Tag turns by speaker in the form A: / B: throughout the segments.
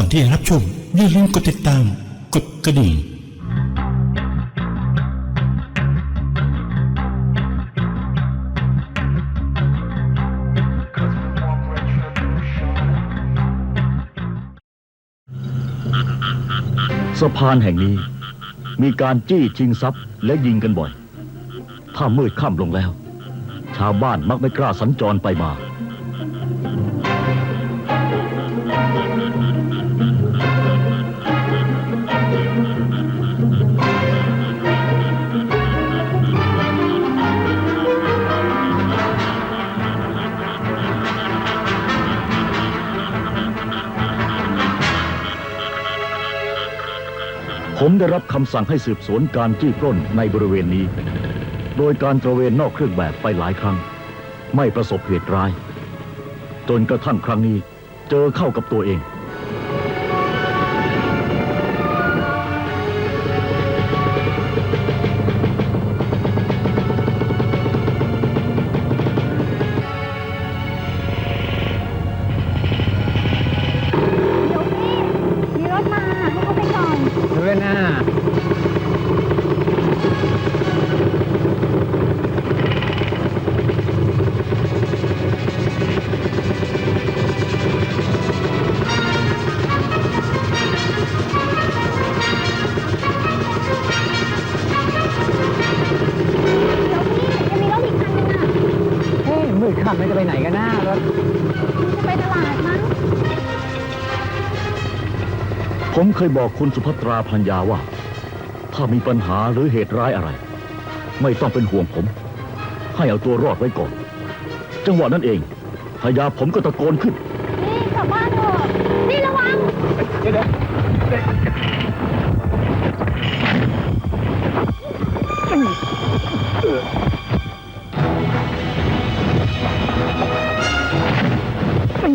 A: ก่อนที่จะรับชมอย่าลืมกดติดตาม กดกระดิ่ง
B: สะพานแห่งนี้ มีการจี้ชิงทรัพย์และยิงกันบ่อย ถ้ามืดค่ำลงแล้ว ชาวบ้านมักไม่กล้าสัญจรไปมา ผมได้รับคำสั่งให้สืบสวนการจี้ปล้นในบริเวณนี้ โดยการตระเวนนอกเครื่องแบบไปหลายครั้ง ไม่ประสบเหตุร้าย จนกระทั่งครั้งนี้เจอเข้ากับตัวเอง
C: ยมื
D: ดค่ำไม่จะไปไหนกันหน้ารถ
C: จะไปตลาดมั้ง
B: ผมเคยบอกคุณสุภัตราพัญญาว่า ถ้ามีปัญหาหรือเหตุร้ายอะไร ไม่ต้องเป็นห่วงผม ให้เอาตัวรอดไว้ก่อน จังหวะนั้นเองพญาผมก็ตะโกนขึ้น
C: นี่กลับบ้านเถอะนี่ระวัง
D: เดี๋ยวเดี๋ยว
B: ผม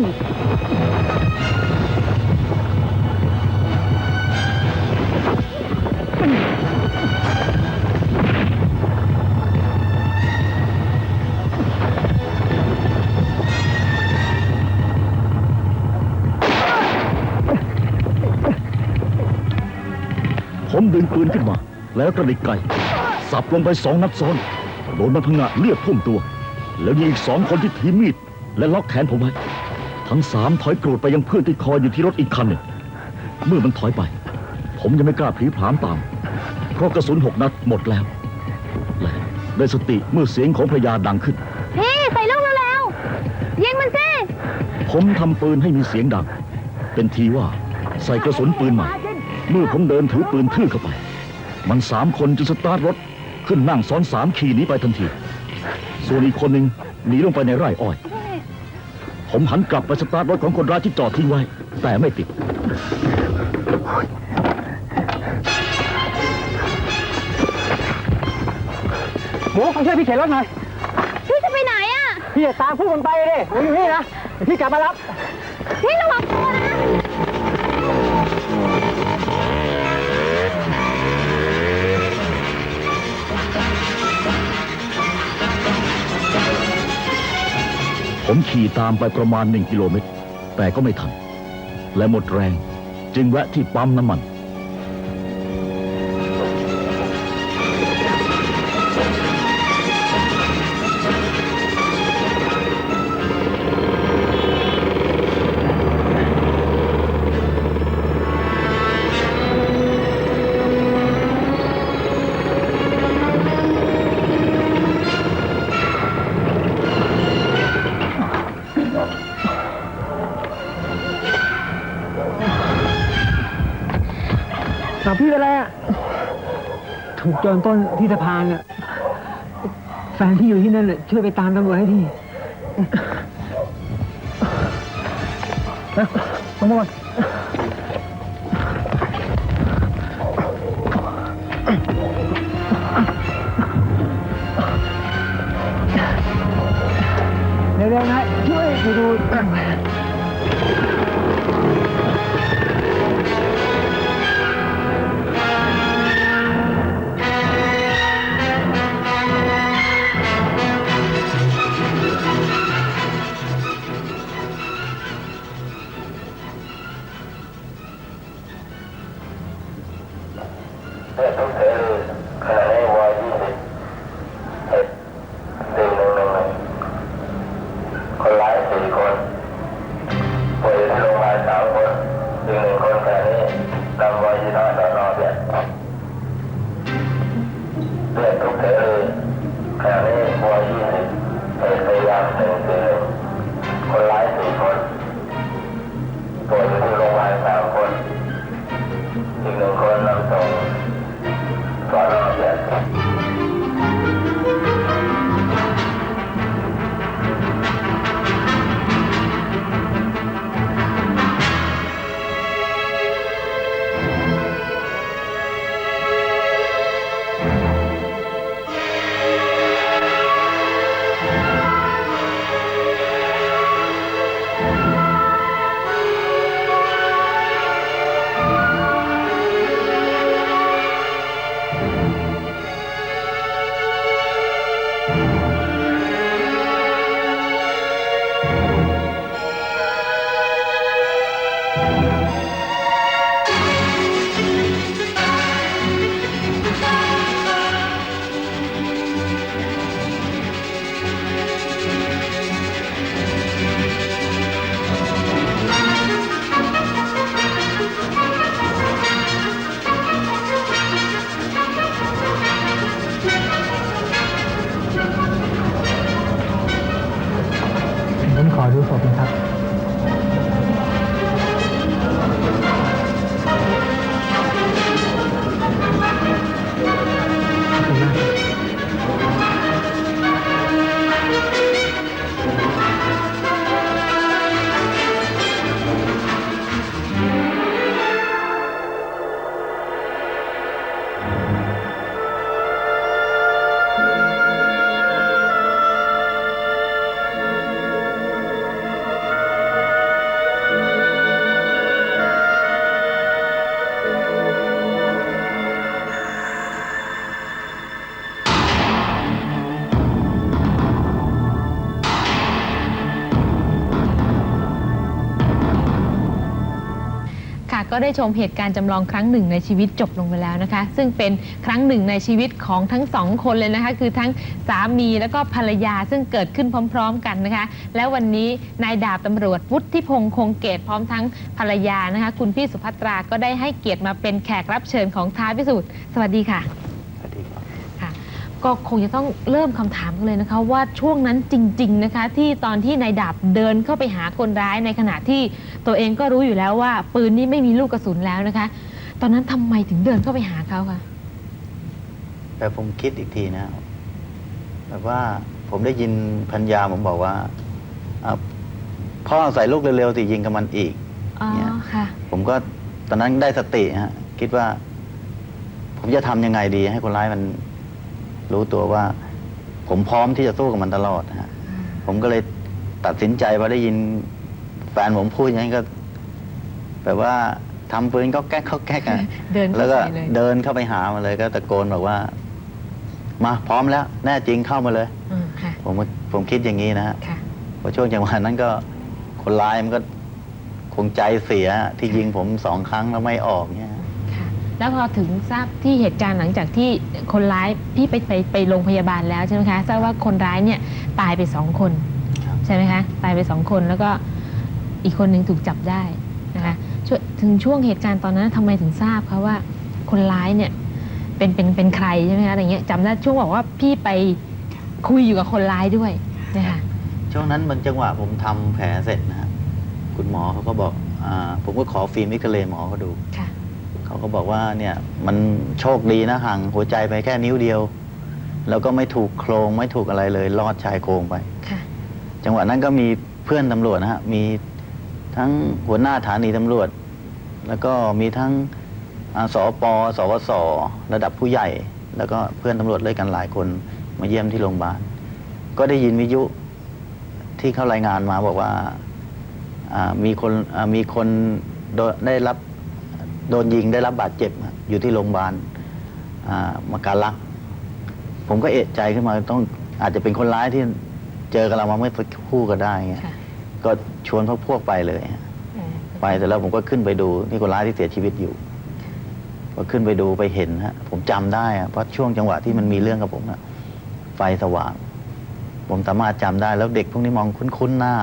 B: ดึงปืนขึ้นมา แล้วกระดิกไกสับลงไปสองนัดซ้อน โดนมันพงะเลือดพุ่มตัว แล้วมีอีกสองคนที่ถือมีด และล็อกแขนผมไว้ ทั้งสามถอยกรูดไปยังเพื่อนที่คอยอยู่ที่รถอีกคันหนึ่งเมื่อมันถอยไป ผมยังไม่กล้าพลีผลามตาม เพราะกระสุนหกนัดหมดแล้วและได้สติเมื่อเสียงของพระยาดังขึ้น
C: พี่ใส่ลูกแล้วๆยิงมันสิ
B: ผมทำปืนให้มีเสียงดัง เป็นทีว่าใส่กระสุนปืนใหม่ เมื่อผมเดินถือปืนทื่อเข้าไป มันสามคนจะสตาร์ทรถ ขึ้นนั่งซ้อนสามขี่หนีไปทันที ส่วนอีกคนหนึ่งหนีลงไปในไร่อ้อย ผมหันกลับไปสตาร์ทรถของคนร้ายที่จอดทิ้งไว้ แต่ไม่ติด
D: หมูมาช่วยพี่เข็นรถหน่อย
C: พี่จะไปไหนอะ
D: พี่จะตามพวกมันไปเลยผมอยู่นี่นะเดี๋ยวพี่กลับมารับ
C: พี่ระวัง
B: ผมขี่ตามไปประมาณหนึ่งกิโลเมตร แต่ก็ไม่ทัน และหมดแรงจึงแวะที่ปั๊มน้ำมัน
D: จรปล้นที่สะพานอะแฟนพี่อยู่ที่นั่นน่ะช่วยไปตามตำรวจให้ทีนะตำรวจเร็วๆนะช่วยไปดู
E: ก็ได้ชมเหตุการณ์จำลองครั้งหนึ่งในชีวิตจบลงไปแล้วนะคะ ซึ่งเป็นครั้งหนึ่งในชีวิตของทั้งสองคนเลยนะคะ คือทั้งสามีแล้วก็ภรรยาซึ่งเกิดขึ้นพร้อม ๆ กันนะคะ แล้ววันนี้นายดาบตำรวจวุฒิพงษ์คงเกตพร้อมทั้งภรรยานะคะ คุณพี่สุภัตราก็ได้ให้เกียรติมาเป็นแขกรับเชิญของท้าพิสูจน์สวัสดีค่ะ
F: สวัสดีครับ
E: ค่ะ ก็คงจะต้องเริ่มคำถามกันเลยนะคะ ว่าช่วงนั้นจริง ๆนะคะ ที่ตอนที่นายดาบเดินเข้าไปหาคนร้ายในขณะที่ตัวเองก็รู้อยู่แล้วว่า ปืนนี้ไม่มีลูกกระสุนแล้วนะคะ ตอนนั้นทำไมถึงเดินเข้าไปหาเขาคะ
G: แต่ผมคิดอีกทีนะแบบว่าผมได้ยินพัญญาผมบอกว่าอะพ่อใส่ลูกเร็วๆสิยิงกับมันอีก
E: อ๋อ
G: เนี่ย
E: ค่ะ
G: ผมก็ตอนนั้นได้สติฮะ คิดว่า ผมจะทำยังไงดี ให้คนร้ายมัน รู้ตัวว่า ผมพร้อมที่จะสู้กับมันตลอดนะฮะผมก็เลยตัดสินใจพอได้ยินแฟนผมพูดอย่างนี้ก็ แบบว่าทำปืนก็แก๊กเขาแก๊กอะ
E: เดินเข้า
G: แล้วก็
E: ไปเลย
G: เดินเข้าไปหามาเลย ก็ตะโกนบอกว่า มาพร้อมแล้ว แน่จริงเข้ามาเลย
E: อืมค่ะ
G: ผมก็ผมคิดอย่างนี้นะฮะ
E: ค่ะ
G: พอช่วงจังหวะนั้นก็คนร้ายมันก็คงใจเสียที่ยิงผมสองครั้งแล้วไม่ออกเนี่ย
E: ค่ะ แล้วพอถึงทราบที่เหตุการณ์หลังจากที่คนร้ายพี่ไปไปไปโรงพยาบาลแล้วใช่ไหมคะทราบว่าคนร้ายเนี่ยตายไปสองคน
G: ครับ
E: ใช่ไหมคะตายไปสองคนแล้วก็อีกคนหนึ่งถูกจับได้นะคะช่วงถึงช่วงเหตุการณ์ตอนนั้นทำไมถึงทราบคะว่าคนร้ายเนี่ยเป็นเป็นเป็นใครใช่ไหมคะอะไรเงี้ยจำได้ช่วงบอกว่าพี่ไปคุยอยู่กับคนร้ายด้วยนะคะ
G: ช่วงนั้นบางจังหวะผมทำแผลเสร็จนะฮะคุณหมอเขาก็บอกอาผมก็ขอฟิล์มมิกเรย์หมอเขาดู
E: ค่ะ
G: เขาก็บอกว่าเนี่ยมันโชคดีนะห่างหัวใจไปแค่นิ้วเดียว แล้วก็ไม่ถูกโครงไม่ถูกอะไรเลยรอดชายโครงไป
E: ค่ะ
G: จังหวะนั้นก็มีเพื่อนตำรวจนะฮะมีทั้งหัวหน้าฐานีตำรวจ แล้วก็มีทั้งอาสอปสวสระดับผู้ใหญ่ แล้วก็เพื่อนตำรวจด้วยกันหลายคนมาเยี่ยมที่โรงพยาบาลก็ได้ยินวิทยุที่เขารายงานมาบอกว่าอ่ามีคนอ่ามีคนโดนได้รับ โดนยิงได้รับบาดเจ็บอยู่ที่โรงพยาบาลอ่ามาการลักษณ์ผมก็เอะใจขึ้นมาต้องอาจจะเป็นคนร้ายที่เจอกับเรามาเมื่อสักครู่ก็ได้เงี้ย
E: ค่ะ
G: ก็ชวนพวกพวกไปเลยฮะไปเสร็จแล้วผมก็ขึ้นไปดูที่คนร้ายที่เสียชีวิตอยู่ก็ขึ้นไปดูไปเห็นฮะผมจำได้อะเพราะช่วงจังหวะที่มันมีเรื่องกับผมอะไฟสว่าง ผมสามารถจำได้แล้วเด็กพวกนี้มองคุ้นๆหน้า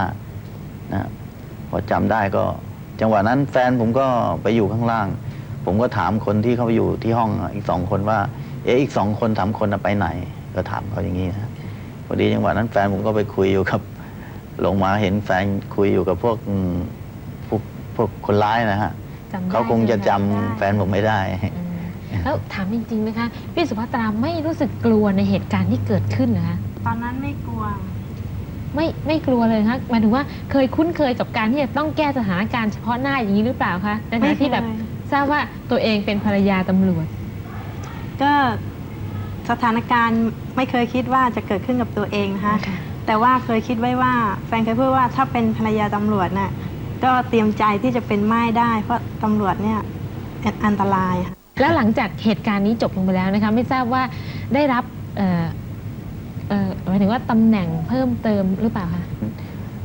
G: นะพอจำได้ก็ จังหวะนั้นแฟนผมก็ไปอยู่ข้างล่าง ผมก็ถามคนที่เขาไปอยู่ที่ห้องอีกสองคนว่า เอ๊ะอีกสองคนสามคนน่ะไปไหน ก็ถามเขาอย่างนี้นะพอดีจังหวะนั้นแฟนผมก็ไปคุยอยู่กับ ลงมาเห็นแฟนคุยอยู่กับพวกอืมพวกพวกคนร้ายนะฮะ
E: จำได้
G: เขาคงจะจำ
E: ใช่ไหม
G: แฟนผมไม่ได้
E: อืมแล้วถามจริงๆนะคะ พี่สุภัตราไม่รู้สึกกลัวในเหตุการณ์ที่เกิดขึ้นนะคะ
H: ตอนนั้นไม่กลัว
E: ไม่ไม่กลัวเลยนะคะหมายถึงว่าเคยคุ้นเคยกับการที่จะต้องแก้สถานการณ์เฉพาะหน้าอย่างนี้หรือเปล่าคะในฐา
H: ไม่
E: นะ
H: เค
E: ที่
H: ย
E: แบบทราบว่าตัวเองเป็นภรรยาตำรวจ
H: ก็สถานการณ์ไม่เคยคิดว่าจะเกิดขึ้นกับตัวเองนะคะ
E: ค่ะ
H: แต่ว่าเคยคิดไว้ว่าแฟนเคยพูดว่าถ้าเป็นภรรยาตำรวจน่ะก็เตรียมใจที่จะเป็นไม้ได้ เพราะตำรวจเนี่ยอันตรายค่ะ
E: แล้วหลังจากเหตุการณ์นี้จบลงไปแล้วนะคะไม่ทราบว่าได้รับ เออหมายถึงว่าตำแหน่งเพิ่มเติมหรือเปล่าคะ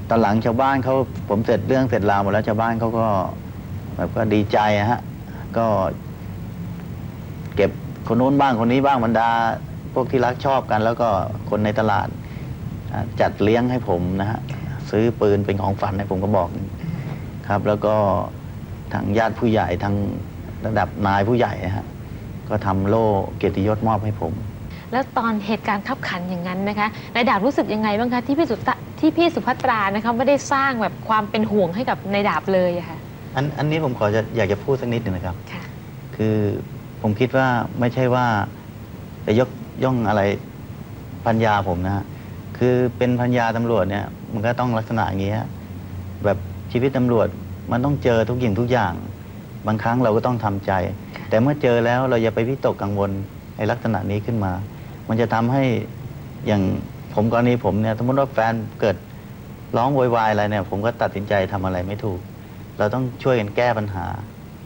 G: ตอนหลังชาวบ้านเขาผมเสร็จเรื่องเสร็จราวหมดแล้วชาวบ้านเขาก็แบบก็ดีใจอะฮะ ก็ เก็บคนนู้นบ้างคนนี้บ้างบรรดา พวกที่รักชอบกัน แล้วก็คนในตลาดอ่าจัดเลี้ยงให้ผมนะฮะ ซื้อปืนเป็นของฝันให้ผมก็บอก ครับ แล้วก็ทางญาติผู้ใหญ่ทางระดับนายผู้ใหญ่นะฮะ ก็ทำโล่เกียรติยศมอบให้ผม
E: แล้วตอนเหตุการณ์ขับขันอย่างนั้นนะคะนายดาบรู้สึกยังไงบ้างคะที่พี่สุตะที่พี่สุภัตรานะคะไม่ได้สร้างแบบความเป็นห่วงให้กับนายดาบเลยอะค่ะ
G: อันอันนี้ผมขอจะอยากจะพูดสักนิดหนึ่งนะครับ
E: ค่ะ
G: คือผมคิดว่าไม่ใช่ว่าจะยกย่องอะไรพัญญาผมนะฮะคือเป็นพัญญาตำรวจเนี่ย มันก็ต้องลักษณะอย่างนี้ฮะแบบชีวิตตำรวจมันต้องเจอทุกอย่างทุกอย่าง บางครั้งเราก็ต้องทำใจ แต่เมื่อเจอแล้วเราอย่าไปวิตกกังวลในลักษณะนี้ขึ้นมา มันจะทำให้อย่างผมกรณีผมเนี่ยสมมติว่าแฟนเกิดร้องโวยวายอะไรเนี่ย ผมก็ตัดสินใจทำอะไรไม่ถูก เราต้องช่วยกันแก้ปัญหา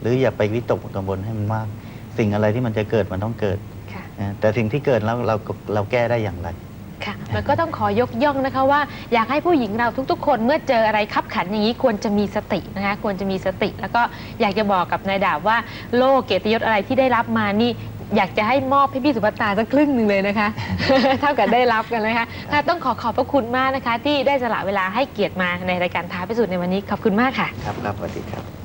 G: หรืออย่าไปวิตกกังวลให้มันมาก สิ่งอะไรที่มันจะเกิดมันต้องเกิด
E: ค่ะ
G: นะแต่สิ่งที่เกิดแล้วเราเราแก้ได้อย่างไร
E: ค่ะมันก็ต้องขอยกย่องนะคะว่าอยากให้ผู้หญิงเราทุกๆ คนเมื่อเจออะไรขับขันอย่างนี้ควรจะมีสตินะคะควรจะมีสติ แล้วก็อยากจะบอกกับนายดาบว่าโล่เกียรติยศอะไรที่ได้รับมานี่ อยากจะให้มอบให้พี่สุภัตราสักครึ่งหนึ่งเลยนะคะ เท่ากับได้รับกันเลยค่ะค่ะต้องขอขอบพระคุณมากนะคะ ที่ได้สละเวลาให้เกียรติมาในรายการท้าพิสูจน์ในวันนี้ขอบคุณมากค่ะ
G: ครับครับสวัสดีครับ